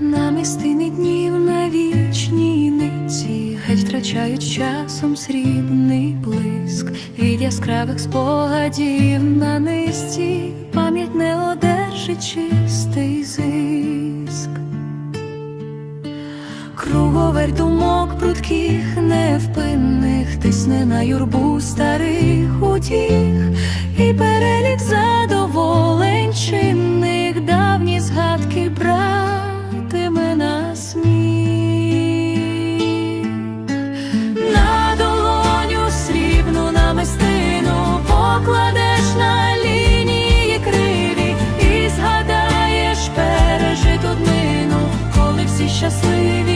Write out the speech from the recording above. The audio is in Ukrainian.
На містині днів на вічній ниці, геть втрачають часом срібний блиск. Від яскравих спогадів на низці, пам'ять не одержить чистий зиск, круговер думок прудких, невпинних, тисне на юрбу старих утіх. І перелік. Щасливі